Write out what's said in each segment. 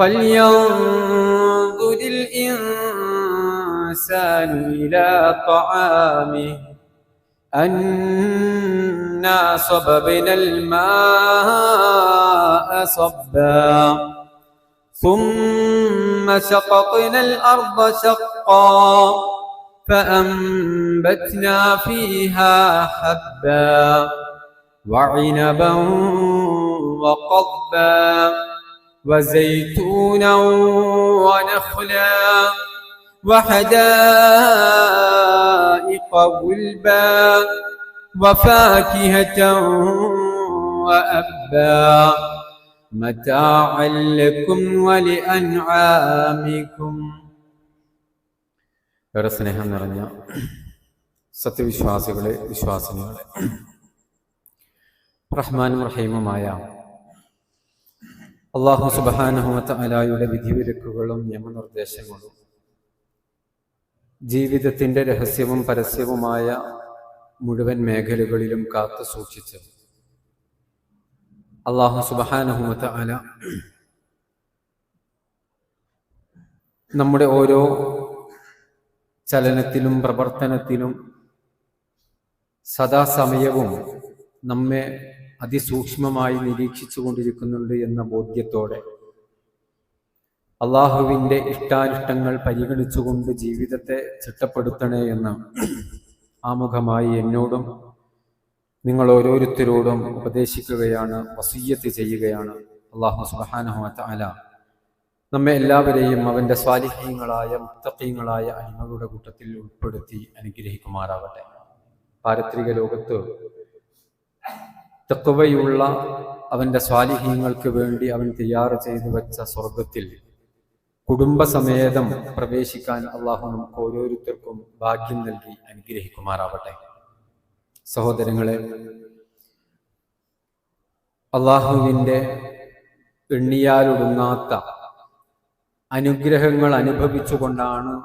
فلينظر الإنسان إلى طعامه أنا صببنا الماء صبا ثم شققنا الأرض شقا فأنبتنا فيها حبا وعنبا وقضبا وزيتونا ونخلا وحدائق غلبا وفاكهة وأبا متاعا لكم ولأنعامكم ഏറെ സ്നേഹം നിറഞ്ഞ സത്യവിശ്വാസികളെ വിശ്വാസിനികളെ റഹ്മാനും റഹീമുമായ അള്ളാഹു സുബാനഹുമത്ത അലായുടെ വിധിവിലക്കുകളും നിയമനിർദ്ദേശങ്ങളും ജീവിതത്തിന്റെ രഹസ്യവും പരസ്യവുമായ മുഴുവൻ മേഖലകളിലും കാത്തു സൂക്ഷിച്ച് അള്ളാഹു സുബാനഹുമത്ത അല നമ്മുടെ ഓരോ ചലനത്തിലും പ്രവർത്തനത്തിലും സദാസമയവും നമ്മെ അതിസൂക്ഷ്മമായി നിരീക്ഷിച്ചു കൊണ്ടിരിക്കുന്നുണ്ട് എന്ന ബോധ്യത്തോടെ. അള്ളാഹുവിന്റെ ഇഷ്ടാനിഷ്ടങ്ങൾ പരിഗണിച്ചുകൊണ്ട് ജീവിതത്തെ ചിട്ടപ്പെടുത്തണേ എന്ന് ആമുഖമായി എന്നോടും നിങ്ങൾ ഓരോരുത്തരോടും ഉപദേശിക്കുകയാണ് വസീയത്ത് ചെയ്യുകയാണ്. അള്ളാഹു സുബാനഹുമത്ത അല നമ്മെ എല്ലാവരെയും അവന്റെ സ്വാലിഹ്യങ്ങളായ മുത്തക്കീങ്ങളായ അനിമകളുടെ കൂട്ടത്തിൽ ഉൾപ്പെടുത്തി അനുഗ്രഹിക്കുമാറാവട്ടെ പാരത്രിക ലോകത്ത് തെക്കുവയുള്ള അവന്റെ സ്വാലിഹ്യങ്ങൾക്ക് വേണ്ടി അവൻ തയ്യാറ് ചെയ്തു വെച്ച സ്വർഗത്തിൽ കുടുംബസമേതം പ്രവേശിക്കാൻ അള്ളാഹു നമുക്ക് ഓരോരുത്തർക്കും ഭാഗ്യം നൽകി അനുഗ്രഹിക്കുമാറാവട്ടെ. സഹോദരങ്ങളെ അള്ളാഹുവിന്റെ എണ്ണിയാലൊടുങ്ങാത്ത അനുഗ്രഹങ്ങൾ അനുഭവിച്ചുകൊണ്ടാണ്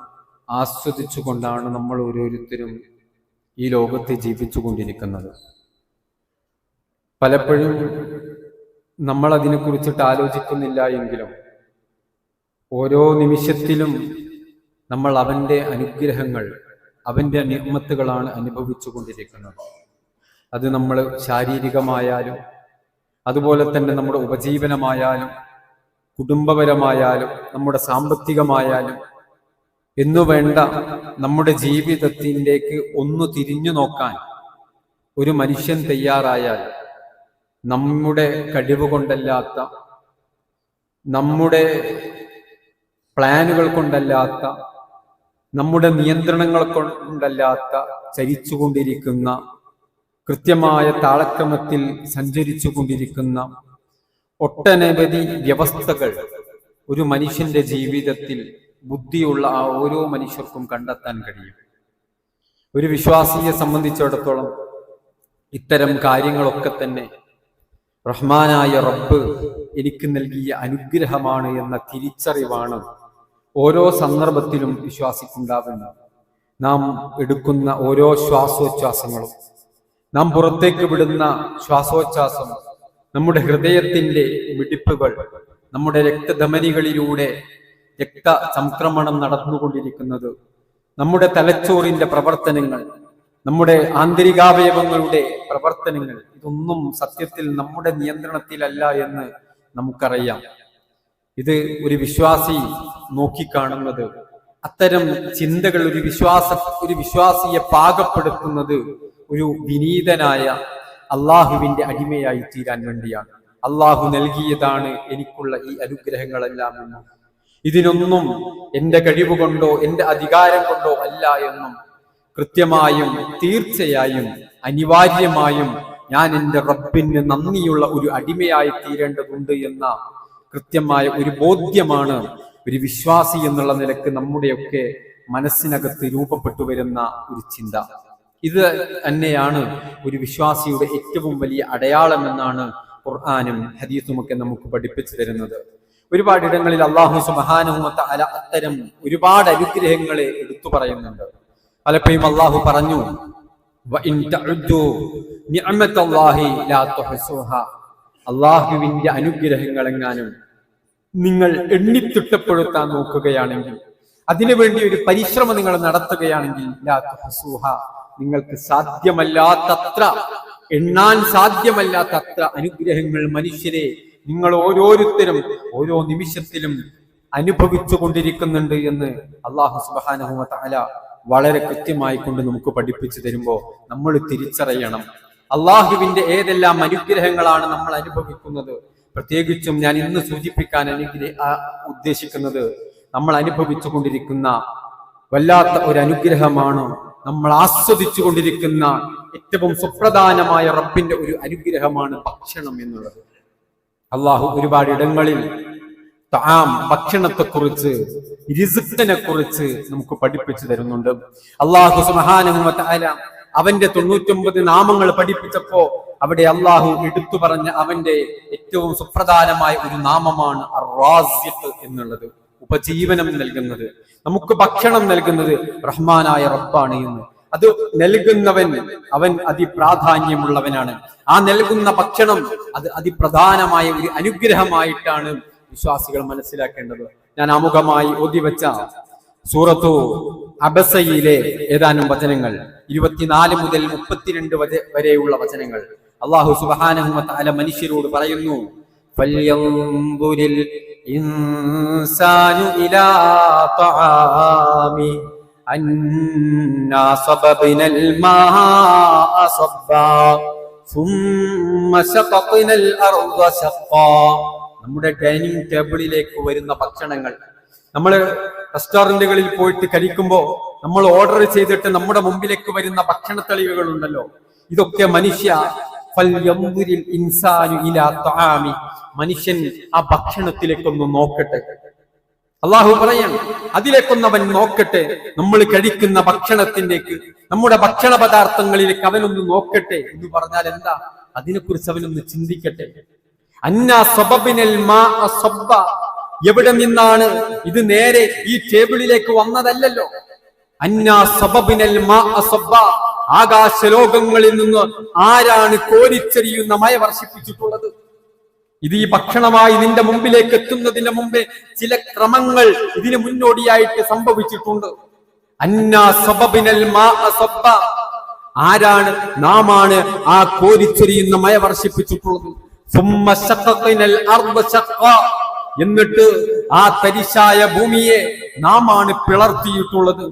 ആസ്വദിച്ചുകൊണ്ടാണ് നമ്മൾ ഓരോരുത്തരും ഈ ലോകത്ത് ജീവിച്ചു കൊണ്ടിരിക്കുന്നത് പലപ്പോഴും നമ്മൾ അതിനെക്കുറിച്ചിട്ട് ആലോചിക്കുന്നില്ല എങ്കിലും ഓരോ നിമിഷത്തിലും നമ്മൾ അവന്റെ അനുഗ്രഹങ്ങൾ അവന്റെ നിർമ്മത്തുകളാണ് അനുഭവിച്ചു കൊണ്ടിരിക്കുന്നത്. അത് നമ്മൾ ശാരീരികമായാലും അതുപോലെ തന്നെ നമ്മുടെ ഉപജീവനമായാലും കുടുംബപരമായാലും നമ്മുടെ സാമ്പത്തികമായാലും എന്നു വേണ്ട നമ്മുടെ ജീവിതത്തിലേക്ക് ഒന്ന് തിരിഞ്ഞു നോക്കാൻ ഒരു മനുഷ്യൻ തയ്യാറായാൽ നമ്മുടെ കഴിവ് കൊണ്ടല്ലാത്ത നമ്മുടെ പ്ലാനുകൾ കൊണ്ടല്ലാത്ത നമ്മുടെ നിയന്ത്രണങ്ങൾ കൊണ്ടല്ലാത്ത ചരിച്ചുകൊണ്ടിരിക്കുന്ന കൃത്യമായ താളക്രമത്തിൽ സഞ്ചരിച്ചു കൊണ്ടിരിക്കുന്ന ഒട്ടനവധി വ്യവസ്ഥകൾ ഒരു മനുഷ്യന്റെ ജീവിതത്തിൽ ബുദ്ധിയുള്ള ആ ഓരോ മനുഷ്യർക്കും കണ്ടെത്താൻ കഴിയും. ഒരു വിശ്വാസിയെ സംബന്ധിച്ചിടത്തോളം ഇത്തരം കാര്യങ്ങളൊക്കെ തന്നെ റഹ്മാനായ റബ്ബ് എനിക്ക് നൽകിയ അനുഗ്രഹമാണ് എന്ന തിരിച്ചറിവാണ് ഓരോ സന്ദർഭത്തിലും വിശ്വാസിക്കുണ്ടാവുന്നത് നാം എടുക്കുന്ന ഓരോ ശ്വാസോച്ഛ്വാസങ്ങളും നാം പുറത്തേക്ക് വിടുന്ന ശ്വാസോച്ഛ്വാസം നമ്മുടെ ഹൃദയത്തിന്റെ മിടിപ്പുകൾ നമ്മുടെ രക്തധമനികളിലൂടെ രക്ത സംക്രമണം നടന്നുകൊണ്ടിരിക്കുന്നത് നമ്മുടെ തലച്ചോറിന്റെ പ്രവർത്തനങ്ങൾ നമ്മുടെ ആന്തരികാവയവങ്ങളുടെ പ്രവർത്തനങ്ങൾ ഇതൊന്നും സത്യത്തിൽ നമ്മുടെ നിയന്ത്രണത്തിലല്ല എന്ന് നമുക്കറിയാം. ഇത് ഒരു വിശ്വാസി നോക്കിക്കാണുന്നത് അത്തരം ചിന്തകൾ ഒരു വിശ്വാസ ഒരു വിശ്വാസിയെ പാകപ്പെടുത്തുന്നത് ഒരു വിനീതനായ അള്ളാഹുവിന്റെ അടിമയായി തീരാൻ വേണ്ടിയാണ്. അള്ളാഹു നൽകിയതാണ് എനിക്കുള്ള ഈ അനുഗ്രഹങ്ങളെല്ലാം എന്നും ഇതിനൊന്നും എന്റെ കഴിവ് കൊണ്ടോ എന്റെ അധികാരം കൊണ്ടോ അല്ല എന്നും കൃത്യമായും തീർച്ചയായും അനിവാര്യമായും ഞാൻ എന്റെ റബ്ബിന് നന്ദിയുള്ള ഒരു അടിമയായി തീരേണ്ടതുണ്ട് എന്ന കൃത്യമായ ഒരു ബോധ്യമാണ് ഒരു വിശ്വാസി എന്നുള്ള നിലയ്ക്ക് നമ്മുടെയൊക്കെ മനസ്സിനകത്ത് രൂപപ്പെട്ടു വരുന്ന ഒരു ചിന്ത. ഇത് തന്നെയാണ് ഒരു വിശ്വാസിയുടെ ഏറ്റവും വലിയ അടയാളം എന്നാണ് ഖുർആാനും ഹദീസുമൊക്കെ നമുക്ക് പഠിപ്പിച്ചു തരുന്നത്. ഒരുപാട് ഇടങ്ങളിൽ അള്ളാഹു സുബാനുമത്ത അല അത്തരം ഒരുപാട് അനുഗ്രഹങ്ങളെ എടുത്തു പറയുന്നുണ്ട്. പലപ്പോഴും അള്ളാഹു പറഞ്ഞു. അള്ളാഹുവിന്റെ അനുഗ്രഹങ്ങൾ എങ്ങാനും നിങ്ങൾ എണ്ണിത്തിട്ടപ്പെടുത്താൻ നോക്കുകയാണെങ്കിൽ അതിനുവേണ്ടി ഒരു പരിശ്രമം നിങ്ങൾ നടത്തുകയാണെങ്കിൽ. നിങ്ങൾക്ക് സാധ്യമല്ലാത്തത്ര എണ്ണാൻ സാധ്യമല്ലാത്തത്ര അനുഗ്രഹങ്ങൾ മനുഷ്യരെ നിങ്ങൾ ഓരോരുത്തരും ഓരോ നിമിഷത്തിലും അനുഭവിച്ചു കൊണ്ടിരിക്കുന്നുണ്ട് എന്ന് അള്ളാഹു സുബാനഹുമ തആല വളരെ കൃത്യമായി കൊണ്ട് നമുക്ക് പഠിപ്പിച്ചു തരുമ്പോൾ നമ്മൾ തിരിച്ചറിയണം. അള്ളാഹുവിന്റെ ഏതെല്ലാം അനുഗ്രഹങ്ങളാണ് നമ്മൾ അനുഭവിക്കുന്നത്? പ്രത്യേകിച്ചും ഞാൻ ഇന്ന് സൂചിപ്പിക്കാൻ അനുഗ്രഹ ഉദ്ദേശിക്കുന്നത് നമ്മൾ അനുഭവിച്ചു കൊണ്ടിരിക്കുന്ന വല്ലാത്ത ഒരു അനുഗ്രഹമാണ്. നമ്മൾ ആസ്വദിച്ചു കൊണ്ടിരിക്കുന്ന ഏറ്റവും സുപ്രധാനമായ റബ്ബിന്റെ ഒരു അനുഗ്രഹമാണ് ഭക്ഷണം എന്നുള്ളത്. അള്ളാഹു ഒരുപാട് ഇടങ്ങളിൽ താം ഭക്ഷണത്തെക്കുറിച്ച് രിസുക്കിനെ കുറിച്ച് നമുക്ക് പഠിപ്പിച്ചു തരുന്നുണ്ട്. അള്ളാഹു സുഹാനുമല അവന്റെ തൊണ്ണൂറ്റൊമ്പത് നാമങ്ങൾ പഠിപ്പിച്ചപ്പോ അവിടെ അള്ളാഹു എടുത്തു പറഞ്ഞ അവന്റെ ഏറ്റവും സുപ്രധാനമായ ഒരു നാമമാണ് എന്നുള്ളത്. ഉപജീവനം നൽകുന്നത്. നമുക്ക് ഭക്ഷണം നൽകുന്നത് റഹ്മാനായ റബ്ബാണ് എന്ന്. അത് നൽകുന്നവൻ അവൻ അതിപ്രാധാന്യമുള്ളവനാണ്. ആ നൽകുന്ന ഭക്ഷണം അത് അതിപ്രധാനമായ ഒരു അനുഗ്രഹമായിട്ടാണ് വിശ്വാസികൾ മനസ്സിലാക്കേണ്ടത് ഞാൻ ആമുഖമായി ഓതിവെച്ച സൂറത്തു അബസയിലെ ഏതാനും വചനങ്ങൾ ഇരുപത്തിനാല് മുതൽ മുപ്പത്തിരണ്ട് വരെ വരെയുള്ള വചനങ്ങൾ അള്ളാഹു സുബാനഹുമത്ത് അല മനുഷ്യരോട് പറയുന്നു فلينظر الإنسان إلى طعامه أنا صببنا الماء صبا ثم شققنا الأرض شقا നമ്മുടെ ഡൈനിങ് ടേബിളിലേക്ക് വരുന്ന ഭക്ഷണങ്ങൾ. നമ്മൾ റെസ്റ്റോറന്റുകളിൽ പോയിട്ട് കഴിക്കുമ്പോൾ നമ്മൾ ഓർഡർ ചെയ്തിട്ട് നമ്മുടെ മുമ്പിലേക്ക് വരുന്ന ഭക്ഷണ തെളിവുകൾ ഉണ്ടല്ലോ ഇതൊക്കെ മനുഷ്യ മനുഷ്യൻ ആ ഭക്ഷണത്തിലേക്കൊന്ന് നോക്കട്ടെ. അള്ളാഹു പറയാണ് അതിലേക്കൊന്നവൻ നോക്കട്ടെ. നമ്മൾ കഴിക്കുന്ന ഭക്ഷണത്തിലേക്ക് നമ്മുടെ ഭക്ഷണ പദാർത്ഥങ്ങളിലേക്ക് അവനൊന്ന് നോക്കട്ടെ എന്ന് പറഞ്ഞാൽ എന്താ? അതിനെക്കുറിച്ച് അവനൊന്ന് ചിന്തിക്കട്ടെ. എവിടെ നിന്നാണ് ഇത് നേരെ ഈ ടേബിളിലേക്ക് വന്നതല്ലല്ലോ? അന്ന സബ്ബ. ആകാശലോകങ്ങളിൽ നിന്ന് ആരാണ് കോരിച്ചെറിയുന്ന മഴ വർഷിപ്പിച്ചിട്ടുള്ളത്? ഇത് ഈ ഭക്ഷണമായി നിന്റെ മുമ്പിലേക്ക് എത്തുന്നതിന് മുമ്പേ ചില ക്രമങ്ങൾ ഇതിന് മുന്നോടിയായിട്ട് സംഭവിച്ചിട്ടുണ്ട്. അന്ന ആരാണ്? നാമാണ് ആ കോരിച്ചെറിയുന്ന മഴ വർഷിപ്പിച്ചിട്ടുള്ളത്. എന്നിട്ട് ആ തരിശായ ഭൂമിയെ നാം ആണ് പിളർത്തിയിട്ടുള്ളത്.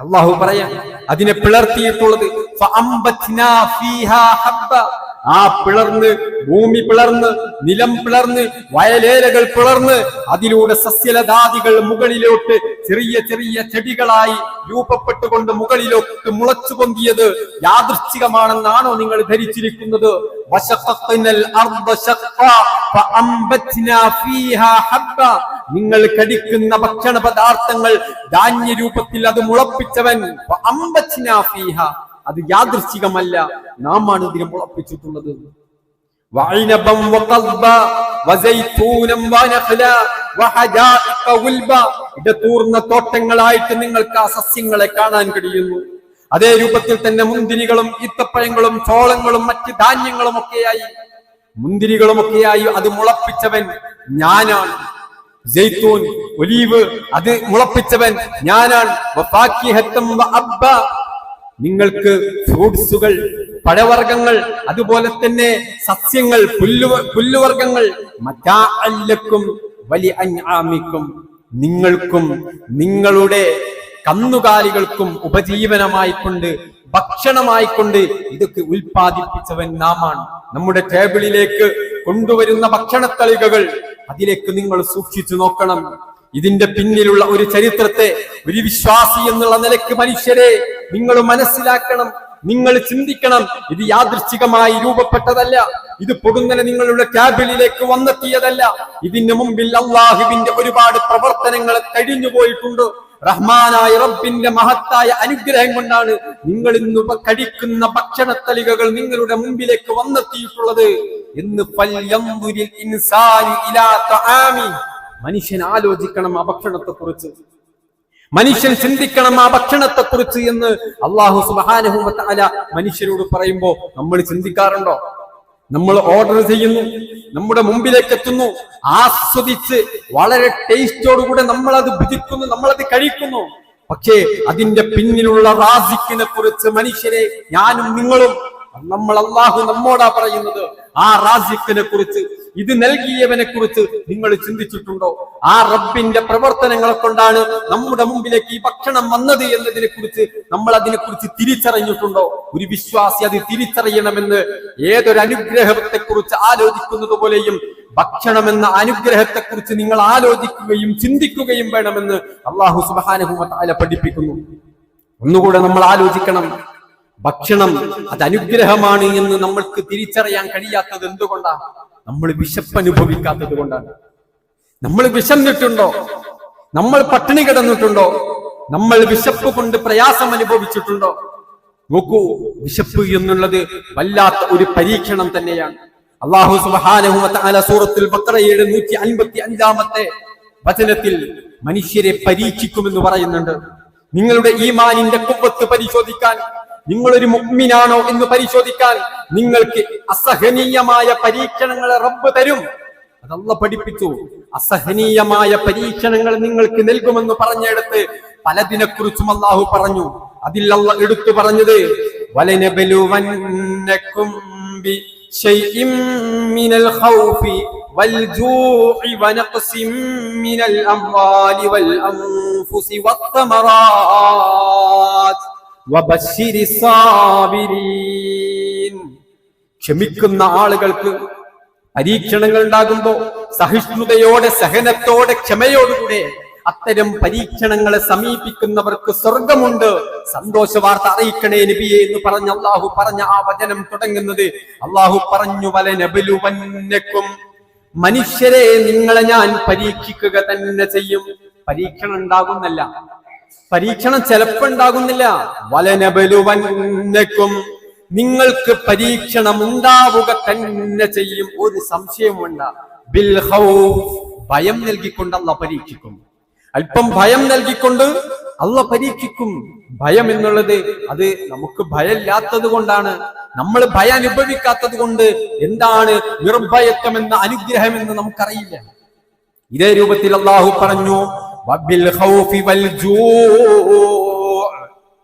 അള്ളാഹു പറയാം അതിനെ പിളർത്തിയിട്ടുള്ളത്. ആ പിളർന്ന് ഭൂമി പിളർന്ന് നിലം പിളർന്ന് വയലേലകൾ പിളർന്ന് അതിലൂടെ സസ്യലതാദികൾ മുകളിലോട്ട് ചെറിയ ചെറിയ ചെടികളായി രൂപപ്പെട്ടുകൊണ്ട് മുകളിലോട്ട് മുളച്ചു പൊന്തിയത് യാദൃശ്ചികമാണെന്നാണോ നിങ്ങൾ ധരിച്ചിരിക്കുന്നത്. നിങ്ങൾ കടിക്കുന്ന ഭക്ഷണ പദാർത്ഥങ്ങൾ ധാന്യ രൂപത്തിൽ അത് മുളപ്പിച്ചവൻ. അത് യാദൃശ്ചികമല്ല നാമാണ് ഇതിനെ മുളപ്പിച്ചിട്ടുള്ളത് وعنبا وقضبا وزيتونا ونخلا وحدائق غلبا ഇടതൂർന്ന തോട്ടങ്ങളായിട്ട് നിങ്ങൾക്ക് ആ സസ്യങ്ങളെ കാണാൻ കഴിയുന്നു അതേ രൂപത്തിൽ തന്നെ മുന്തിരികളും ഈത്തപ്പഴങ്ങളും ചോളങ്ങളും മറ്റ് ധാന്യങ്ങളും ഒക്കെയായി മുന്തിരികളും ഒക്കെയായി അത് മുളപ്പിച്ചവൻ ഞാനാണ് ജയ്ത്തൂൻ ഒലീവ് അത് മുളപ്പിച്ചവൻ ഞാനാണ് വഫാക്കിഹത്തം വഅബ്ബ. നിങ്ങൾക്ക് ഫ്രൂട്ട്സുകൾ പഴവർഗങ്ങൾ അതുപോലെ തന്നെ സസ്യങ്ങൾ പുല്ലു പുല്ലുവർഗങ്ങൾ മറ്റാഅല്ലക്കും വലിയ അൻആമിക്കും നിങ്ങൾക്കും നിങ്ങളുടെ കന്നുകാലികൾക്കും ഉപജീവനമായിക്കൊണ്ട് ഭക്ഷണമായിക്കൊണ്ട് ഇതൊക്കെ ഉൽപ്പാദിപ്പിച്ചവൻ നാമാണ്. നമ്മുടെ ടേബിളിലേക്ക് കൊണ്ടുവരുന്ന ഭക്ഷണത്തളികകൾ അതിലേക്ക് നിങ്ങൾ സൂക്ഷിച്ചു നോക്കണം. ഇതിന്റെ പിന്നിലുള്ള ഒരു ചരിത്രത്തെ ഒരു വിശ്വാസി എന്നുള്ള നിലയ്ക്ക് മനുഷ്യരെ നിങ്ങൾ മനസ്സിലാക്കണം നിങ്ങൾ ചിന്തിക്കണം. ഇത് യാദൃശ്ചികമായി രൂപപ്പെട്ടതല്ല. ഇത് പൊടുന്നനെ നിങ്ങളുടെ ക്യാബിനിലേക്ക് വന്നെത്തിയതല്ല. ഇതിന് മുമ്പിൽ അള്ളാഹുവിന്റെ ഒരുപാട് പ്രവർത്തനങ്ങൾ കഴിഞ്ഞു പോയിട്ടുണ്ട്. റഹ്മാനായ റബ്ബിന്റെ മഹത്തായ അനുഗ്രഹം കൊണ്ടാണ് നിങ്ങൾ ഇന്ന് കഴിക്കുന്ന ഭക്ഷണത്തലികകൾ നിങ്ങളുടെ മുമ്പിലേക്ക് വന്നെത്തിയിട്ടുള്ളത്. എന്ന് മനുഷ്യൻ ആലോചിക്കണം ആ ഭക്ഷണത്തെ കുറിച്ച് മനുഷ്യൻ ചിന്തിക്കണം ആ ഭക്ഷണത്തെ കുറിച്ച് എന്ന് അള്ളാഹു സുബാനുഹുമല മനുഷ്യരോട് പറയുമ്പോ നമ്മൾ ചിന്തിക്കാറുണ്ടോ? നമ്മൾ ഓർഡർ ചെയ്യുന്നു നമ്മുടെ മുമ്പിലേക്ക് എത്തുന്നു ആസ്വദിച്ച് വളരെ ടേസ്റ്റോടുകൂടെ നമ്മൾ അത് ഭുജിക്കുന്നു നമ്മളത് കഴിക്കുന്നു. പക്ഷേ അതിന്റെ പിന്നിലുള്ള റാസിക്കിനെ കുറിച്ച് മനുഷ്യരെ ഞാനും നിങ്ങളും നമ്മൾ അള്ളാഹു നമ്മോടാ പറയുന്നത്. ആ റാസിഖിനെ കുറിച്ച് ഇത് നൽകിയവനെ കുറിച്ച് നിങ്ങൾ ചിന്തിച്ചിട്ടുണ്ടോ? ആ റബ്ബിന്റെ പ്രവർത്തനങ്ങളെ കൊണ്ടാണ് നമ്മുടെ മുമ്പിലേക്ക് ഈ ഭക്ഷണം വന്നത് എന്നതിനെ കുറിച്ച് നമ്മൾ അതിനെ കുറിച്ച് തിരിച്ചറിഞ്ഞിട്ടുണ്ടോ? ഒരു വിശ്വാസി അത് തിരിച്ചറിയണമെന്ന് ഏതൊരു അനുഗ്രഹത്തെ കുറിച്ച് ആലോചിക്കുന്നത് പോലെയും ഭക്ഷണം എന്ന അനുഗ്രഹത്തെ കുറിച്ച് നിങ്ങൾ ആലോചിക്കുകയും ചിന്തിക്കുകയും വേണമെന്ന് അള്ളാഹു സുബാനുഭൂമത്താല പഠിപ്പിക്കുന്നു. ഒന്നുകൂടെ നമ്മൾ ആലോചിക്കണം. ഭക്ഷണം അത് അനുഗ്രഹമാണ് എന്ന് നമ്മൾക്ക് തിരിച്ചറിയാൻ കഴിയാത്തത് എന്തുകൊണ്ടാണ്? നമ്മൾ വിശപ്പ് അനുഭവിക്കാത്തത് കൊണ്ടാണ്. നമ്മൾ വിശന്നിട്ടുണ്ടോ? നമ്മൾ പട്ടിണി കിടന്നിട്ടുണ്ടോ? നമ്മൾ വിശപ്പ് കൊണ്ട് പ്രയാസം അനുഭവിച്ചിട്ടുണ്ടോ? നോക്കൂ വിശപ്പ് എന്നുള്ളത് വല്ലാത്ത ഒരു പരീക്ഷണം തന്നെയാണ്. അള്ളാഹു സുബാനഹുല സൂറത്തിൽ നൂറ്റി അൻപത്തി അഞ്ചാമത്തെ വചനത്തിൽ മനുഷ്യരെ പരീക്ഷിക്കുമെന്ന് പറയുന്നുണ്ട്. നിങ്ങളുടെ ഈമാനിന്റെ കുമ്പത്ത് പരിശോധിക്കാൻ നിങ്ങളൊരു മുഗ്മിനാണോ എന്ന് പരിശോധിക്കാൻ നിങ്ങൾക്ക് അസഹനീയമായ പരീക്ഷണങ്ങളെ റബ്ബ് തരും അതല്ല പഠിപ്പിച്ചു അസഹനീയമായ പരീക്ഷണങ്ങൾ നിങ്ങൾക്ക് നൽകുമെന്ന് പറഞ്ഞെടുത്ത് പലതിനെ കുറിച്ചും അള്ളാഹു പറഞ്ഞു അതിൽ അള്ള എടുത്തു പറഞ്ഞത് വലനബലുവന്നക്കും بشيء من الخوف والجوع ونقص من الأموال والأنفس والثمرات وبشر الصابرين ക്ഷമിക്കുന്ന ആളുകൾക്ക് പരീക്ഷണങ്ങൾ ഉണ്ടാകുമ്പോ സഹിഷ്ണുതയോടെ സഹനത്തോടെ ക്ഷമയോടുകൂടെ അത്തരം പരീക്ഷണങ്ങളെ സമീപിക്കുന്നവർക്ക് സ്വർഗമുണ്ട്. സന്തോഷ വാർത്ത അറിയിക്കണേ നബിയെ എന്ന് പറഞ്ഞ അള്ളാഹു പറഞ്ഞ ആ വചനം തുടങ്ങുന്നത്. അള്ളാഹു പറഞ്ഞു വല നബലുവന്നക്കും മനുഷ്യരെ നിങ്ങളെ ഞാൻ പരീക്ഷിക്കുക തന്നെ ചെയ്യും. പരീക്ഷണം ഉണ്ടാകുന്നല്ല. പരീക്ഷണം ചിലപ്പോ ഉണ്ടാകുന്നില്ല വലനബലുവന്നക്കും. നിങ്ങൾക്ക് പരീക്ഷണം ഉണ്ടാവുക തന്നെ ചെയ്യും. ഒരു സംശയമുണ്ട ബിൽ ഭയം നൽകിക്കൊണ്ട് അല്ല പരീക്ഷിക്കും. അല്പം ഭയം നൽകിക്കൊണ്ട് അല്ല പരീക്ഷിക്കും. ഭയം എന്നുള്ളത് അത് നമുക്ക് ഭയമില്ലാത്തത് കൊണ്ടാണ്. നമ്മൾ ഭയം അനുഭവിക്കാത്തത് കൊണ്ട് എന്താണ് നിർഭയത്വം എന്ന അനുഗ്രഹം എന്ന് നമുക്കറിയില്ല. ഇതേ രൂപത്തിൽ അള്ളാഹു പറഞ്ഞു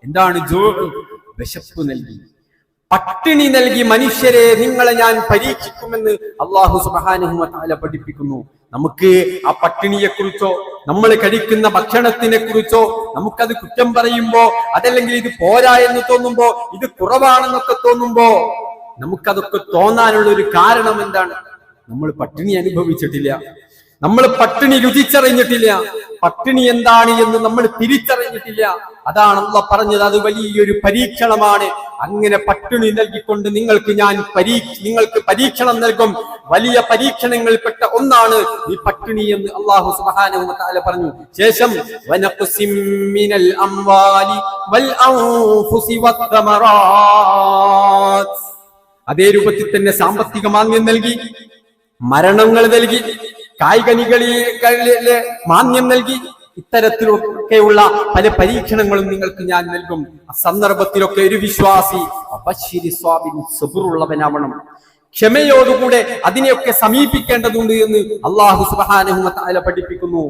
എന്താണ് വിശപ്പ് നൽകി. പട്ടിണി നൽകി മനുഷ്യരെ നിങ്ങളെ ഞാൻ പരീക്ഷിക്കുമെന്ന് അള്ളാഹു സുബ്ഹാനഹു വതആല പഠിപ്പിക്കുന്നു. നമുക്ക് ആ പട്ടിണിയെ കുറിച്ചോ നമ്മൾ കഴിക്കുന്ന ഭക്ഷണത്തിനെ കുറിച്ചോ നമുക്കത് കുറ്റം പറയുമ്പോ അതല്ലെങ്കിൽ ഇത് പോരാ എന്ന് തോന്നുമ്പോ ഇത് കുറവാണെന്നൊക്കെ തോന്നുമ്പോ നമുക്കതൊക്കെ തോന്നാനുള്ള ഒരു കാരണം എന്താണ്? നമ്മൾ പട്ടിണി അനുഭവിച്ചിട്ടില്ല. നമ്മൾ പട്ടിണി രുചിച്ചറിഞ്ഞിട്ടില്ല. പട്ടിണി എന്താണ് എന്ന് നമ്മൾ തിരിച്ചറിഞ്ഞിട്ടില്ല. അതാണ് പറഞ്ഞത്. അത് വലിയൊരു പരീക്ഷണമാണ്. അങ്ങനെ പട്ടിണി നൽകിക്കൊണ്ട് നിങ്ങൾക്ക് ഞാൻ നിങ്ങൾക്ക് പരീക്ഷണം നൽകും. വലിയ പരീക്ഷണങ്ങളിൽപ്പെട്ട ഒന്നാണ് ഈ പട്ടിണി എന്ന് അള്ളാഹു സുബ്ഹാനഹു വ പറഞ്ഞു. ശേഷം അതേ രൂപത്തിൽ തന്നെ സാമ്പത്തിക മാന്യം നൽകി മരണങ്ങൾ നൽകി. കായികനികളിലെ മാന്യം നൽകി ഇത്തരത്തിലൊക്കെയുള്ള പല പരീക്ഷണങ്ങളും നിങ്ങൾക്ക് ഞാൻ നൽകും. ആ സന്ദർഭത്തിലൊക്കെ ഒരു വിശ്വാസി അബശ്ശിരി സ്വാമി സുബുറുള്ളവനാവണം ക്ഷമയോടുകൂടെ അതിനെയൊക്കെ സമീപിക്കേണ്ടതുണ്ട് എന്ന് അള്ളാഹു സുബ്ഹാനഹു തആല പഠിപ്പിക്കുന്നു.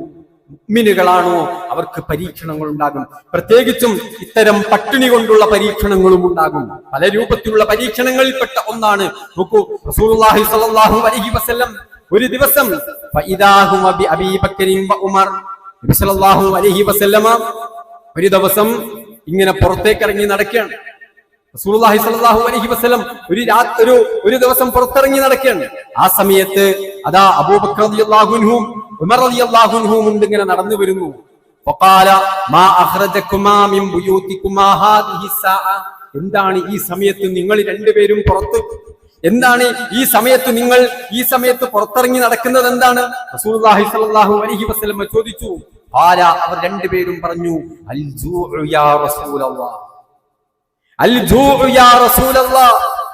മുഅ്മിനുകളാണോ? അവർക്ക് പരീക്ഷണങ്ങൾ ഉണ്ടാകും. പ്രത്യേകിച്ചും ഇത്തരം പട്ടിണി കൊണ്ടുള്ള പരീക്ഷണങ്ങളും ഉണ്ടാകും. പല രൂപത്തിലുള്ള പരീക്ഷണങ്ങളിൽപ്പെട്ട ഒന്നാണ്. നോക്കൂ റസൂലുള്ളാഹി സ്വല്ലല്ലാഹു അലൈഹി വസല്ലം ഒരു ദിവസം വസല്ലമ ഒരു ദിവസം ഇങ്ങനെ പുറത്തേക്ക് ഇറങ്ങി നടക്കുകയാണ്. റസൂലുള്ളാഹി അലൈഹി വസല്ലം ഒരു ഒരു ഒരു ദിവസം പുറത്തിറങ്ങി നടക്കുകയാണ്. ആ സമയത്ത് അതാ അബൂബക്കർ റളിയല്ലാഹു അൻഹു ഉമർ റളിയല്ലാഹു അൻഹു ഉണ്ട് ഇങ്ങനെ നടന്നു വരുന്നു. ഫഖാല മാ മിൻ ഹാദിഹി എന്താണ് ഈ സമയത്ത് നിങ്ങൾ രണ്ടുപേരും പുറത്ത് എന്താണ് ഈ സമയത്ത് നിങ്ങൾ ഈ സമയത്ത് പുറത്തിറങ്ങി നടക്കുന്നത് എന്താണ്? അലൈഹി വസല്ലം ചോദിച്ചു. ആര അവർ രണ്ടുപേരും പറഞ്ഞു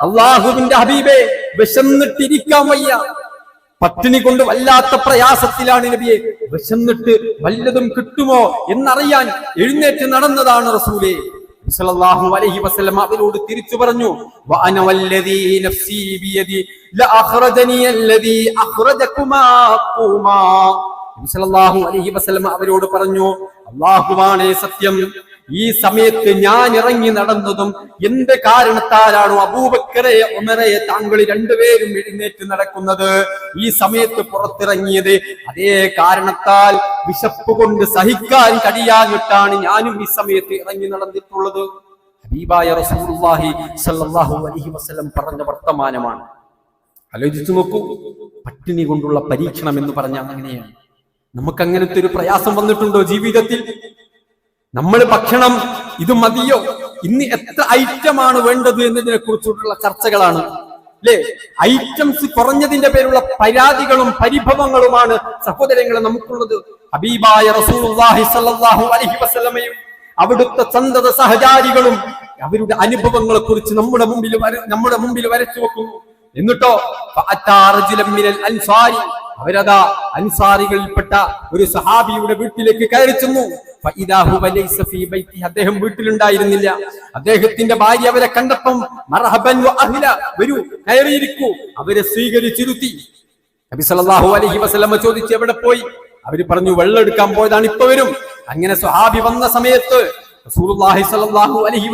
അള്ളാഹുവിന്റെ ഹബീബേ വിശന്നിട്ടിരിക്കാൻ വയ്യ. പട്ടിണി കൊണ്ട് വല്ലാത്ത പ്രയാസത്തിലാണ് നബിയെ. വിശന്നിട്ട് വല്ലതും കിട്ടുമോ എന്നറിയാൻ എഴുന്നേറ്റ് നടന്നതാണ് റസൂലേ. സല്ലല്ലാഹു അലൈഹി വസല്ലം അവരോട് തിരിച്ചു പറഞ്ഞു വഅന വല്ലദീ നഫ്സീ ബിയദി ലഅഖ്റജനി അല്ലദീ അഖ്റജകുമാ ഖൂമാ സല്ലല്ലാഹു അലൈഹി വസല്ലം അവരോട് പറഞ്ഞു അല്ലാഹുവാണേ സത്യം ഈ സമയത്ത് ഞാൻ ഇറങ്ങി നടന്നതും എന്ത് കാരണത്താലാണോ അബൂബക്കറെ ഉമറെ താങ്കൾ രണ്ടുപേരും എഴുന്നേറ്റ് നടക്കുന്നത്? ഈ സമയത്ത് പുറത്തിറങ്ങിയത് അതേ കാരണത്താൽ വിശപ്പ് കൊണ്ട് സഹിക്കാൻ കഴിയാഞ്ഞിട്ടാണ് ഞാനും ഈ സമയത്ത് ഇറങ്ങി നടന്നിട്ടുള്ളത്. ഹബീബായ റസൂലുള്ളാഹി അലൈഹി വസല്ലം പറഞ്ഞ വർത്തമാനമാണ്. ആലോചിച്ചു നോക്കൂ പട്ടിണി കൊണ്ടുള്ള പരീക്ഷണം എന്ന് പറഞ്ഞാൽ അങ്ങനെയാണ്. നമുക്ക് അങ്ങനത്തെ ഒരു പ്രയാസം വന്നിട്ടുണ്ടോ ജീവിതത്തിൽ? നമ്മൾ ഭക്ഷണം ഇത് മതിയോ? ഇന്ന് എത്ര ഐറ്റമാണ് വേണ്ടത് എന്നതിനെ കുറിച്ചുള്ള ചർച്ചകളാണ്. അല്ലേ ഐറ്റംസ് കുറഞ്ഞതിന്റെ പേരുള്ള പരാതികളും പരിഭവങ്ങളുമാണ് സഹോദരങ്ങളെ നമുക്കുള്ളത്. ഹബീബായ റസൂലുള്ളാഹി അലൈഹി വസല്ലമയും അവിടുത്തെ സന്തത സഹചാരികളും അവരുടെ അനുഭവങ്ങളെ കുറിച്ച് നമ്മുടെ മുമ്പിൽ നമ്മുടെ മുമ്പിൽ വരച്ചു വെക്കുന്നു. എന്നിട്ടോ? അൻസാരി. അവരതാ അൻസാരികളിൽപ്പെട്ട ഒരു സഹാബിയുടെ വീട്ടിലേക്ക് കയറി ചെന്നു. അദ്ദേഹം വീട്ടിലുണ്ടായിരുന്നില്ല. അദ്ദേഹത്തിന്റെ ഭാര്യ അവരെ കണ്ടപ്പം വരൂ കയറിയിരിക്കൂ. അവരെ സ്വീകരിച്ചിരുത്തി. നബി സല്ലല്ലാഹു അലൈഹി വസല്ലമ ചോദിച്ചു എവിടെ പോയി? അവർ പറഞ്ഞു വെള്ളം എടുക്കാൻ പോയതാണ് ഇപ്പൊ വരും. അങ്ങനെ സ്വഹാബി വന്ന സമയത്ത് റസൂലുള്ളാഹി അലൈഹി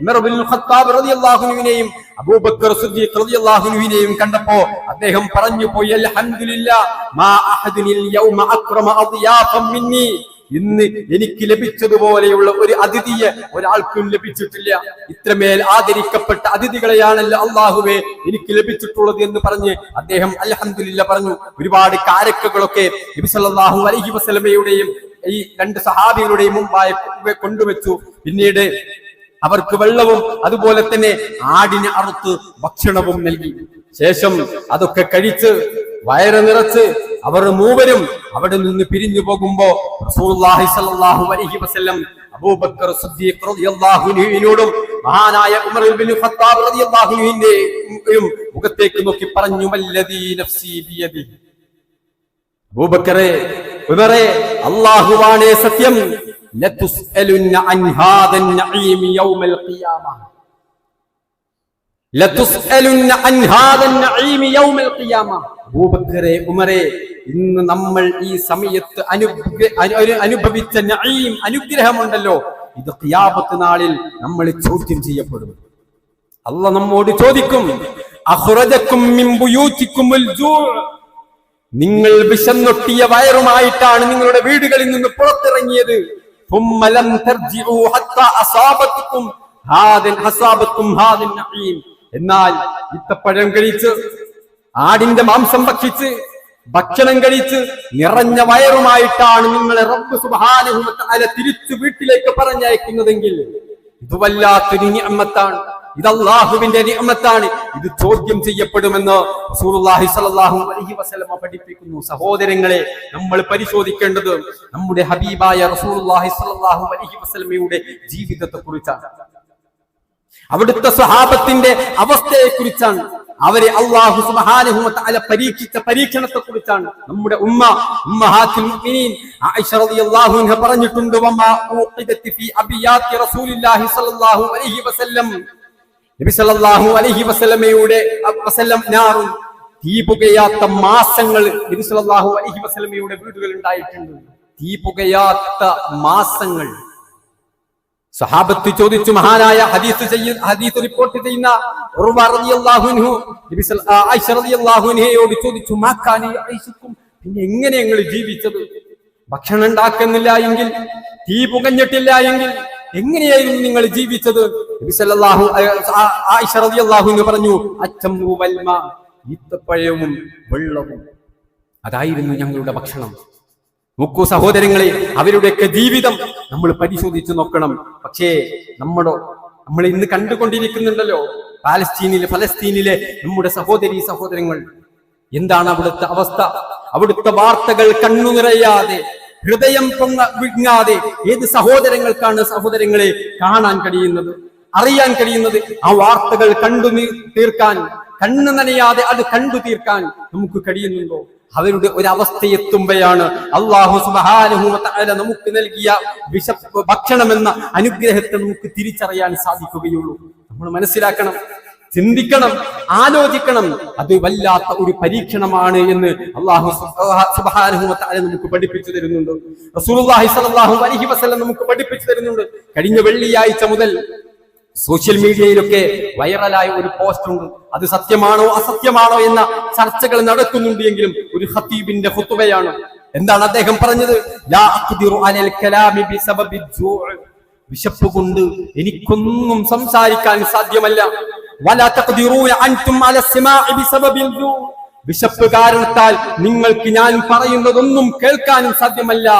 Umar bin Khattab Abu Bakr Siddiq റളിയല്ലാഹു അൻഹുവിനെയും കണ്ടപ്പോ അദ്ദേഹം പറഞ്ഞു പോയി അൽഹംദുലില്ലാ മാ അഹദിനിൽ യൗമ ഇന്ന് എനിക്ക് ലഭിച്ചതുപോലെയുള്ള ഒരു അതിഥിയെ ഒരാൾക്കും ലഭിച്ചിട്ടില്ല. ഇത്രമേൽ ആദരിക്കപ്പെട്ട അതിഥികളെയാണല്ലോ അള്ളാഹുവേ എനിക്ക് ലഭിച്ചിട്ടുള്ളത് എന്ന് പറഞ്ഞ് അദ്ദേഹം അലഹമില്ല പറഞ്ഞു. ഒരുപാട് കാരക്കകളൊക്കെ നബി അലഹി വസല്ലമയുടെയും ഈ രണ്ട് സഹാബികളുടെയും മുമ്പായി കൊണ്ടുവച്ചു. പിന്നീട് അവർക്ക് വെള്ളവും അതുപോലെ തന്നെ ആടിനെ അറുത്ത് ഭക്ഷണവും നൽകി. ശേഷം അതൊക്കെ കഴിച്ച് വയറ് നിറച്ച് അവർ മൂവരും അവിടെ നിന്ന് പിരിഞ്ഞു പോകുമ്പോ അലൈഹി വസല്ലം അബൂബക്കർ സിദ്ദീഖ് മഹാനായ ഉമർ ഇബ്നു ഖത്താബ് മുഖത്തേക്ക് നോക്കി പറഞ്ഞു വല്ലദീ നഫ്സി സത്യം അൻ ഉമറെ ഇന്ന് നമ്മൾ ഈ സമയത്ത് അനുഭവിച്ച അനുഗ്രഹമുണ്ടല്ലോ. ഇത് ഖിയാമത്ത് നാളിൽ നമ്മൾ ചോദ്യം ചെയ്യപ്പെടും. അല്ല നമ്മോട് ചോദിക്കും നിങ്ങൾ വിശന്നൊട്ടിയ വയറുമായിട്ടാണ് നിങ്ങളുടെ വീടുകളിൽ നിന്ന് പുറത്തിറങ്ങിയത്. എന്നാൽ ഇത്തപ്പഴം കഴിച്ച് ആടിന്റെ മാംസം ഭക്ഷിച്ച് ഭക്ഷണം കഴിച്ച് നിറഞ്ഞ വയറുമായിട്ടാണ് നിങ്ങളെ റബ്ബ് സുബാനുഭവത്താലെ തിരിച്ചു വീട്ടിലേക്ക് പറഞ്ഞയക്കുന്നതെങ്കിൽ ഇത് വല്ലാത്തൊരു നിയമത്താണ്. ഇത് അള്ളാഹുവിന്റെ നിയമത്താണ്. ഇത് ചോദ്യം ചെയ്യപ്പെടുമെന്ന് പഠിപ്പിക്കുന്നു. സഹോദരങ്ങളെ നമ്മൾ പരിശോധിക്കേണ്ടത് നമ്മുടെ ഹബീബായ റസൂറുല്ലാഹി അലഹി വസ്ലമയുടെ ജീവിതത്തെ കുറിച്ചാണ് അവിടുത്തെ സ്വഹാബത്തിന്റെ അവസ്ഥയെ കുറിച്ചാണ് അവരെ അള്ളാഹു സുബ്ഹാനഹു അല പരീക്ഷിച്ച പരീക്ഷണത്തെ കുറിച്ചാണ് നമ്മുടെ ഉമ്മ ഉമ്മഹാത്തുൽ മുഅ്മിനീൻ ആയിഷ റളിയല്ലാഹു അൻഹ പറഞ്ഞിട്ടുണ്ട് സ്വല്ലല്ലാഹു അലൈഹി വസല്ലം. നബി അലൈഹി വസല്ലമയുടെ തീ പുകയാത്ത മാസങ്ങൾ നബി സല്ലല്ലാഹു അലൈഹി വസല്ലമയുടെ വീടുകൾ ഉണ്ടായിട്ടുണ്ട്. തീ പുകയാത്ത മാസങ്ങൾ സഹാബത്ത് ചോദിച്ചു മഹാനായ ഹദീസ് ചെയ്യുന്ന ഹദീസ് റിപ്പോർട്ട് ചെയ്യുന്ന അൻഹയോട് ചോദിച്ചു മാക്കാനി ആയിഷക്കും പിന്നെ എങ്ങനെ ഞങ്ങൾ ജീവിച്ചത്? ഭക്ഷണം ഉണ്ടാക്കുന്നില്ല എങ്കിൽ തീ പുകഞ്ഞിട്ടില്ല എങ്കിൽ എങ്ങനെയായിരുന്നു നിങ്ങൾ ജീവിച്ചത്? അൻഹ പറഞ്ഞു വൽമ ഈത്തപ്പഴവും വെള്ളവും. അതായിരുന്നു ഞങ്ങളുടെ ഭക്ഷണം. നോക്കൂ സഹോദരങ്ങളെ അവരുടെയൊക്കെ ജീവിതം നമ്മൾ പരിശോധിച്ച് നോക്കണം. പക്ഷേ നമ്മുടെ നമ്മൾ ഇന്ന് കണ്ടുകൊണ്ടിരിക്കുന്നുണ്ടല്ലോ പാലസ്തീനിലെ ഫലസ്തീനിലെ നമ്മുടെ സഹോദരി സഹോദരങ്ങൾ. എന്താണ് അവിടുത്തെ അവസ്ഥ? അവിടുത്തെ വാർത്തകൾ കണ്ണു നിറയാതെ ഹൃദയം പൊങ്ങ വിങ്ങാതെ ഏത് സഹോദരങ്ങൾക്കാണ് സഹോദരങ്ങളെ കാണാൻ കഴിയുന്നത്? അറിയാൻ കഴിയുന്നത്? ആ വാർത്തകൾ കണ്ടു തീർക്കാൻ കണ്ണു നനയാതെ അത് കണ്ടു തീർക്കാൻ നമുക്ക് കഴിയുന്നുണ്ടോ? അവരുടെ ഒരു അവസ്ഥയെത്തുമ്പോഴാണ് അള്ളാഹു തആല നമുക്ക് നൽകിയ വിശപ്പ് ഭക്ഷണമെന്ന അനുഗ്രഹത്തെ നമുക്ക് തിരിച്ചറിയാൻ സാധിക്കുകയുള്ളൂ. നമ്മൾ മനസ്സിലാക്കണം ചിന്തിക്കണം ആലോചിക്കണം. അത് വല്ലാത്ത ഒരു പരീക്ഷണമാണ് എന്ന് അള്ളാഹു തആല നമുക്ക് പഠിപ്പിച്ചു തരുന്നുണ്ട്. സ്വല്ലല്ലാഹു അലൈഹി വസല്ലം നമുക്ക് പഠിപ്പിച്ചു തരുന്നുണ്ട്. കഴിഞ്ഞ വെള്ളിയാഴ്ച മുതൽ സോഷ്യൽ മീഡിയയിലൊക്കെ വൈറലായ ഒരു പോസ്റ്റ് ഉണ്ട്. അത് സത്യമാണോ അസത്യമാണോ എന്ന ചർച്ചകൾ നടക്കുന്നുണ്ട് എങ്കിലും ഒരു ഹത്തീബിന്റെ ഹുത്തുവയാണ് എന്താണ് അദ്ദേഹം പറഞ്ഞത്? വിശപ്പ് കൊണ്ട് എനിക്കൊന്നും സംസാരിക്കാൻ സാധ്യമല്ല. വിശപ്പ് കാരണത്താൽ നിങ്ങൾക്ക് ഞാൻ പറയുന്നതൊന്നും കേൾക്കാനും സാധ്യമല്ല.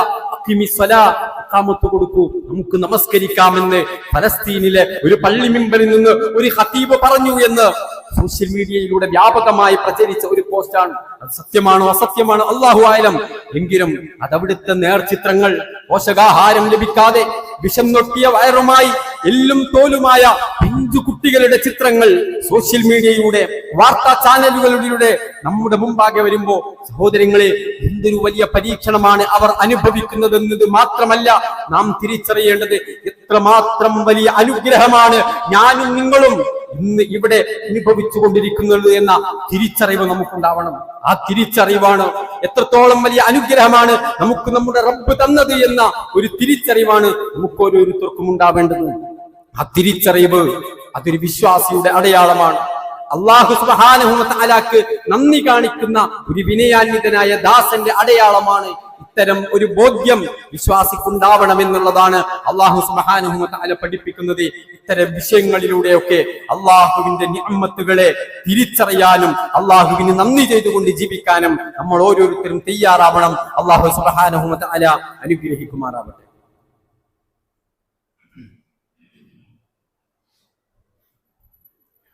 നമുക്ക് നമസ്കരിക്കാമെന്ന് ഫലസ്തീനിലെ ഒരു പള്ളി മിമ്പറിൽ നിന്ന് ഒരു ഹത്തീബ് പറഞ്ഞു എന്ന് സോഷ്യൽ മീഡിയയിലൂടെ വ്യാപകമായി പ്രചരിച്ച ഒരു പോസ്റ്റാണ്. അത് സത്യമാണോ അസത്യമാണോ? അള്ളാഹു ആയാലും എങ്കിലും അതവിടുത്തെ നേർചിത്രങ്ങൾ പോഷകാഹാരം ലഭിക്കാതെ വിഷം നൊട്ടിയ വയറുമായി എല്ലും തോലുമായ പിഞ്ചു കുട്ടികളുടെ ചിത്രങ്ങൾ സോഷ്യൽ മീഡിയയുടെ വാർത്താ ചാനലുകളിലൂടെ നമ്മുടെ മുമ്പാകെ വരുമ്പോ സഹോദരങ്ങളെ എന്തൊരു വലിയ പരീക്ഷണമാണ് അവർ അനുഭവിക്കുന്നതെന്നത് മാത്രമല്ല നാം തിരിച്ചറിയേണ്ടത് എത്രമാത്രം വലിയ അനുഗ്രഹമാണ് ഞാനും നിങ്ങളും ഇന്ന് ഇവിടെ അനുഭവിച്ചു കൊണ്ടിരിക്കുന്നത് എന്ന തിരിച്ചറിവ് നമുക്കുണ്ടാവണം. ആ തിരിച്ചറിവാണ് എത്രത്തോളം വലിയ അനുഗ്രഹമാണ് നമുക്ക് നമ്മുടെ റബ്ബ് തന്നത് എന്ന ഒരു തിരിച്ചറിവാണ് നമുക്ക് ഓരോരുത്തർക്കും ഉണ്ടാവേണ്ടത്. ആ തിരിച്ചറിവ് അതൊരു വിശ്വാസിയുടെ അടയാളമാണ്. അള്ളാഹു വ നന്ദി കാണിക്കുന്ന ഒരു വിനയാന്വിതനായ ദാസന്റെ അടയാളമാണ് ഇത്തരം ഒരു ബോധ്യം വിശ്വാസിക്കുണ്ടാവണം എന്നുള്ളതാണ് അള്ളാഹു സുബ്ഹാനഹു വ തആല പഠിപ്പിക്കുന്നത് ഇത്തരം വിഷയങ്ങളിലൂടെയൊക്കെ അള്ളാഹുവിന്റെ നിഅമ്മത്തുകളെ തിരിച്ചറിയാനും അള്ളാഹുവിന് നന്ദി ചെയ്തുകൊണ്ട് ജീവിക്കാനും നമ്മൾ ഓരോരുത്തരും തയ്യാറാവണം അള്ളാഹു സുബ്ഹാനഹു വ തആല അനുഗ്രഹിക്കുമാറാവട്ടെ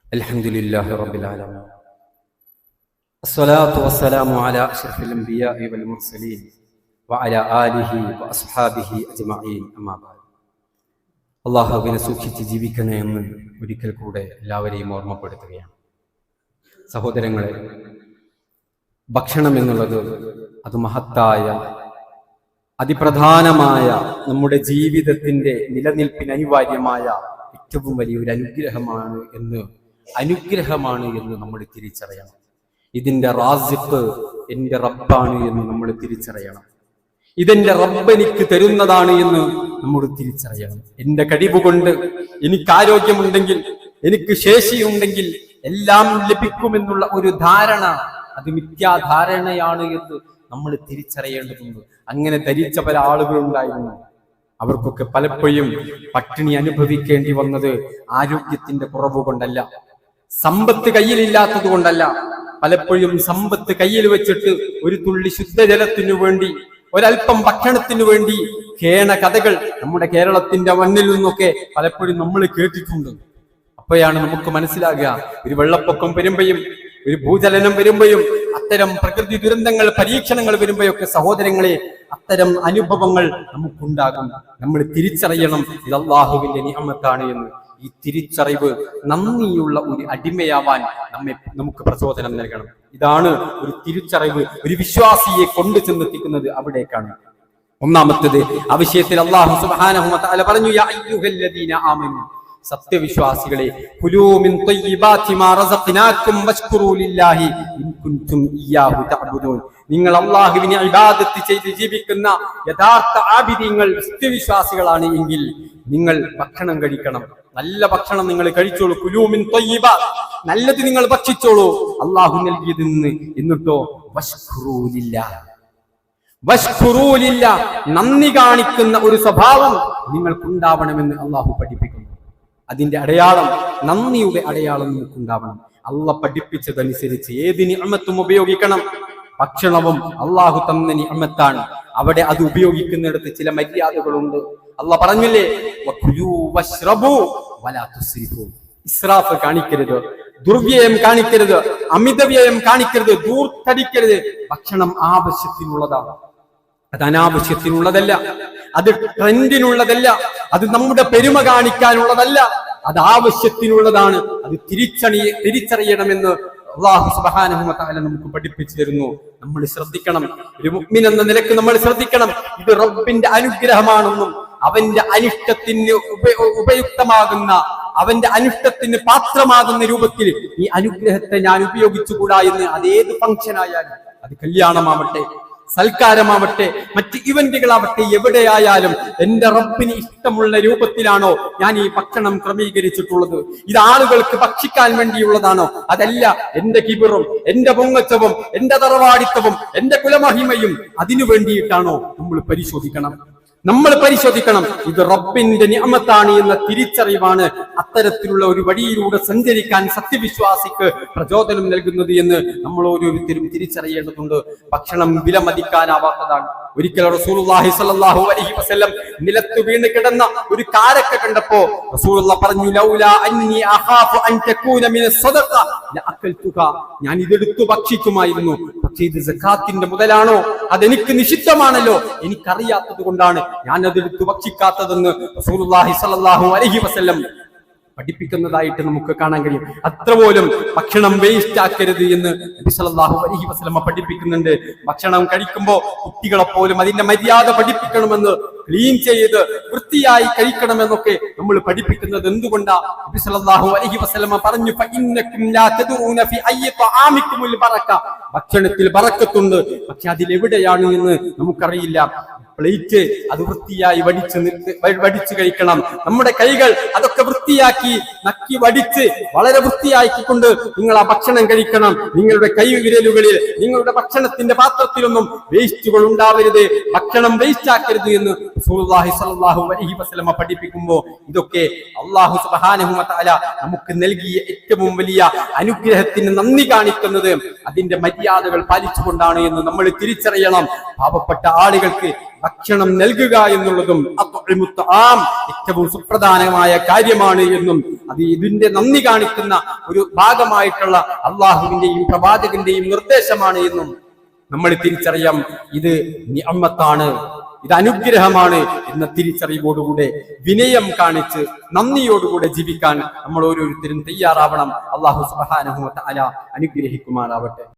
الحمد لله رب العالمين الصلاة والسلام على أشرف الأنبياء والمرسلين വഅല ആലിഹി വഅസ്ഹാബിഹി അജ്മഈൻ അമാബാദ് അള്ളാഹുവിനെ സൂക്ഷിച്ച് ജീവിക്കണേ എന്ന് ഒരിക്കൽ കൂടെ എല്ലാവരെയും ഓർമ്മപ്പെടുത്തുകയാണ്. സഹോദരങ്ങളെ ഭക്ഷണം എന്നുള്ളത് അത് മഹത്തായ അതിപ്രധാനമായ നമ്മുടെ ജീവിതത്തിന്റെ നിലനിൽപ്പിന് അനിവാര്യമായ ഏറ്റവും വലിയൊരു അനുഗ്രഹമാണ് എന്ന് അനുഗ്രഹമാണ് എന്ന് നമ്മൾ തിരിച്ചറിയണം. ഇതിന്റെ റാസിഫ് എന്റെ റബ്ബാണ് എന്ന് നമ്മൾ തിരിച്ചറിയണം. ഇതെന്റെ റബ്ബ് എനിക്ക് തരുന്നതാണ് എന്ന് നമ്മൾ തിരിച്ചറിയണം. എന്റെ കഴിവ് കൊണ്ട് എനിക്ക് ആരോഗ്യമുണ്ടെങ്കിൽ എനിക്ക് ശേഷിയുണ്ടെങ്കിൽ എല്ലാം ലഭിക്കുമെന്നുള്ള ഒരു ധാരണ അത് മിഥ്യാധാരണയാണ് എന്ന് നമ്മൾ തിരിച്ചറിയേണ്ടതുണ്ട്. അങ്ങനെ ധരിച്ച പല ആളുകളുണ്ടായിരുന്നു. അവർക്കൊക്കെ പലപ്പോഴും പട്ടിണി അനുഭവിക്കേണ്ടി വന്നത് ആരോഗ്യത്തിന്റെ കുറവ് കൊണ്ടല്ല സമ്പത്ത് കയ്യിലില്ലാത്തത് കൊണ്ടല്ല. പലപ്പോഴും സമ്പത്ത് കയ്യിൽ വെച്ചിട്ട് ഒരു തുള്ളി ശുദ്ധജലത്തിനു വേണ്ടി ഒരല്പം ഭക്ഷണത്തിനു വേണ്ടി കേണ കഥകൾ നമ്മുടെ കേരളത്തിന്റെ മണ്ണിൽ നിന്നൊക്കെ പലപ്പോഴും നമ്മൾ കേട്ടിട്ടുണ്ട്. അപ്പോഴാണ് നമുക്ക് മനസ്സിലാകുക ഒരു വെള്ളപ്പൊക്കം വരുമ്പോഴും ഒരു ഭൂചലനം വരുമ്പോഴും അത്തരം പ്രകൃതി ദുരന്തങ്ങൾ പരീക്ഷണങ്ങൾ വരുമ്പോഴൊക്കെ സഹോദരങ്ങളെ അത്തരം അനുഭവങ്ങൾ നമുക്കുണ്ടാകും. നമ്മൾ തിരിച്ചറിയണം ഇത് അള്ളാഹുവിന്റെ നിയമത്താണ് എന്ന്. ഈ തിരിച്ചറിവ് നന്ദിയുള്ള ഒരു അടിമയാവാൻ നമ്മെ നമുക്ക് പ്രചോദനം നൽകണം. ഇതാണ് ഒരു തിരിച്ചറിവ് ഒരു വിശ്വാസിയെ കൊണ്ടു ചെന്നെത്തിക്കുന്നത് അവിടേക്കാണ്. ഒന്നാമത്തേത് ആ വിഷയത്തിൽ അള്ളാഹു സുബ്ഹാനഹു വ പറഞ്ഞു സത്യവിശ്വാസികളെ നിങ്ങൾ അള്ളാഹുവിനെ ഇബാദത്ത് ചെയ്ത് ജീവിക്കുന്ന യഥാർത്ഥ ആഭിര്യങ്ങൾ സത്യവിശ്വാസികളാണ് എങ്കിൽ നിങ്ങൾ ഭക്ഷണം കഴിക്കണം. നല്ല ഭക്ഷണം നിങ്ങൾ കഴിച്ചോളൂ. കുലൂമിൻ തൊയ്യബ. നല്ലത് നിങ്ങൾ ഭക്ഷിച്ചോളൂ. അള്ളാഹു നൽകിയത് നിന്ന് എന്നിട്ടോ വഷ്ഖുറൂലില്ല വഷ്ഖുറൂലില്ല നന്ദി കാണിക്കുന്ന ഒരു സ്വഭാവം നിങ്ങൾക്കുണ്ടാവണമെന്ന് അള്ളാഹു പഠിപ്പിക്കുന്നു. അതിന്റെ അടയാളം നന്ദിയുടെ അടയാളം നിങ്ങൾക്കുണ്ടാവണം. അള്ള പഠിപ്പിച്ചതനുസരിച്ച് ഏത് അമ്മത്തും ഉപയോഗിക്കണം. ഭക്ഷണവും അള്ളാഹു തന്ന നിഅമത്താണ്. അവിടെ അത് ഉപയോഗിക്കുന്നിടത്ത് ചില മര്യാദകളുണ്ട്. അള്ള പറഞ്ഞില്ലേ? ഇസ്രാഫ് കാണിക്കരുത് ദുർവ്യയം കാണിക്കരുത് അമിതവ്യയം കാണിക്കരുത് ദൂർത്തടിക്കരുത്. ഭക്ഷണം ആവശ്യത്തിനുള്ളതാണ്. അത് അനാവശ്യത്തിനുള്ളതല്ല അത് ട്രെൻഡിനുള്ളതല്ല അത് നമ്മുടെ പെരുമ കാണിക്കാനുള്ളതല്ല അത് ആവശ്യത്തിനുള്ളതാണ്. അത് തിരിച്ചണി തിരിച്ചറിയണമെന്ന് അള്ളാഹു വ നമുക്ക് പഠിപ്പിച്ചു തരുന്നു. നമ്മൾ ശ്രദ്ധിക്കണം. ഒരു മുഗ്മിൻ എന്ന നിലയ്ക്ക് നമ്മൾ ശ്രദ്ധിക്കണം. ഇത് റബ്ബിന്റെ അനുഗ്രഹമാണെന്നും അവന്റെ അനിഷ്ടത്തിന് ഉപ- ഉപയുക്തമാകുന്ന അവന്റെ അനിഷ്ടത്തിന് പാത്രമാകുന്ന രൂപത്തിൽ ഈ അനുഗ്രഹത്തെ ഞാൻ ഉപയോഗിച്ചുകൂടാ എന്ന് അതേത് ഫംഗ്ഷൻ ആയാലും അത് കല്യാണമാവട്ടെ സൽക്കാരമാവട്ടെ മറ്റ് ഇവന്റുകളാവട്ടെ എവിടെയായാലും എന്റെ റബ്ബിന് ഇഷ്ടമുള്ള രൂപത്തിലാണോ ഞാൻ ഈ ഭക്ഷണം ക്രമീകരിച്ചിട്ടുള്ളത്? ഇത് ആളുകൾക്ക് ഭക്ഷിക്കാൻ വേണ്ടിയുള്ളതാണോ? അതല്ല എന്റെ കിബിറും എന്റെ പൊങ്ങച്ചവും എന്റെ തറവാടിത്തവും എന്റെ കുലമഹിമയും അതിനു വേണ്ടിയിട്ടാണോ നമ്മൾ പരിശോധിക്കണം? നമ്മൾ പരിശോധിക്കണം. ഇത് റബ്ബിന്റെ നിയമത്താണ് എന്ന തിരിച്ചറിവാണ് അത്തരത്തിലുള്ള ഒരു വഴിയിലൂടെ സഞ്ചരിക്കാൻ സത്യവിശ്വാസിക്ക് പ്രചോദനം നൽകുന്നത് എന്ന് നമ്മൾ ഓരോരുത്തരും തിരിച്ചറിയേണ്ടതുണ്ട്. ഭക്ഷണം വിലമതിക്കാനാവാത്തതാണ്. ഒരിക്കൽ റസൂലുള്ളാഹി സ്വല്ലല്ലാഹു അലൈഹി വസല്ലം നിലത്ത് വീണ് കിടന്ന ഒരു കാരക്ക കണ്ടപ്പോ റസൂലുള്ള പറഞ്ഞു അന്നി അൻ തകൂന മിന സദഖ. ലഅക്കൽതുക ഞാൻ ഇതെടുത്തു ഭക്ഷിക്കുമായിരുന്നു. പക്ഷേ ഇത് സക്കാത്തിന്റെ മുതലാണോ? അതെനിക്ക് നിഷിദ്ധമാണല്ലോ. എനിക്കറിയാത്തത് കൊണ്ടാണ് ഞാൻ അതെടുത്തു ഭക്ഷിക്കാത്തതെന്ന് റസൂലുള്ളാഹി സ്വല്ലല്ലാഹു അലൈഹി വസല്ലം പഠിപ്പിക്കുന്നതായിട്ട് നമുക്ക് കാണാൻ കഴിയും. അത്ര പോലും ഭക്ഷണം വേസ്റ്റ് ആക്കരുത് എന്ന് നബി അലഹി വസല്ലമ പഠിപ്പിക്കുന്നുണ്ട്. ഭക്ഷണം കഴിക്കുമ്പോൾ കുട്ടികളെ പോലും അതിന്റെ മര്യാദ പഠിപ്പിക്കണമെന്ന് ക്ലീൻ ചെയ്ത് വൃത്തിയായി കഴിക്കണമെന്നൊക്കെ നമ്മൾ പഠിപ്പിക്കുന്നത് എന്തുകൊണ്ടാണ് നബി അലഹി വസല്ലമ പറഞ്ഞു ഭക്ഷണത്തിൽ പറക്കത്തുണ്ട് പക്ഷെ അതിലെവിടെയാണ് എന്ന് നമുക്കറിയില്ല. പ്ലേറ്റ് അത് വൃത്തിയായി വടിച്ച് വടിച്ചു കഴിക്കണം. നമ്മുടെ കൈകൾ അതൊക്കെ വൃത്തിയാക്കി നക്കി വടിച്ച് വളരെ വൃത്തിയാക്കിക്കൊണ്ട് നിങ്ങൾ ആ ഭക്ഷണം കഴിക്കണം. നിങ്ങളുടെ കൈ വിരലുകളിൽ നിങ്ങളുടെ ഭക്ഷണത്തിന്റെ പാത്രത്തിലൊന്നും വേസ്റ്റുകൾ ഉണ്ടാവരുത്. ഭക്ഷണം വേസ്റ്റ് ആക്കരുത് എന്ന് വസല്ലമ പഠിപ്പിക്കുമ്പോൾ ഇതൊക്കെ അള്ളാഹു സുബ്ഹാനഹു തആല നമുക്ക് നൽകിയ ഏറ്റവും വലിയ അനുഗ്രഹത്തിന് നന്ദി കാണിക്കുന്നത്. അതിന്റെ മര്യാദകൾ പാലിച്ചുകൊണ്ടാണ് എന്ന് നമ്മൾ തിരിച്ചറിയണം. പാവപ്പെട്ട ആളുകൾക്ക് ഭക്ഷണം നൽകുക എന്നുള്ളതും ഏറ്റവും സുപ്രധാനമായ കാര്യമാണ് എന്നും അത് ഇതിന്റെ നന്ദി കാണിക്കുന്ന ഒരു ഭാഗമായിട്ടുള്ള അള്ളാഹുവിന്റെയും പ്രവാചകന്റെയും നിർദ്ദേശമാണ് എന്നും നമ്മൾ തിരിച്ചറിയാം. ഇത് നിഅമ്മത്താണ്. ഇത് അനുഗ്രഹമാണ് എന്ന തിരിച്ചറിവോടുകൂടെ വിനയം കാണിച്ച് നന്ദിയോടുകൂടെ ജീവിക്കാൻ നമ്മൾ ഓരോരുത്തരും തയ്യാറാവണം. അള്ളാഹു സുബാനഹു അല അനുഗ്രഹിക്കുമാറാവട്ടെ.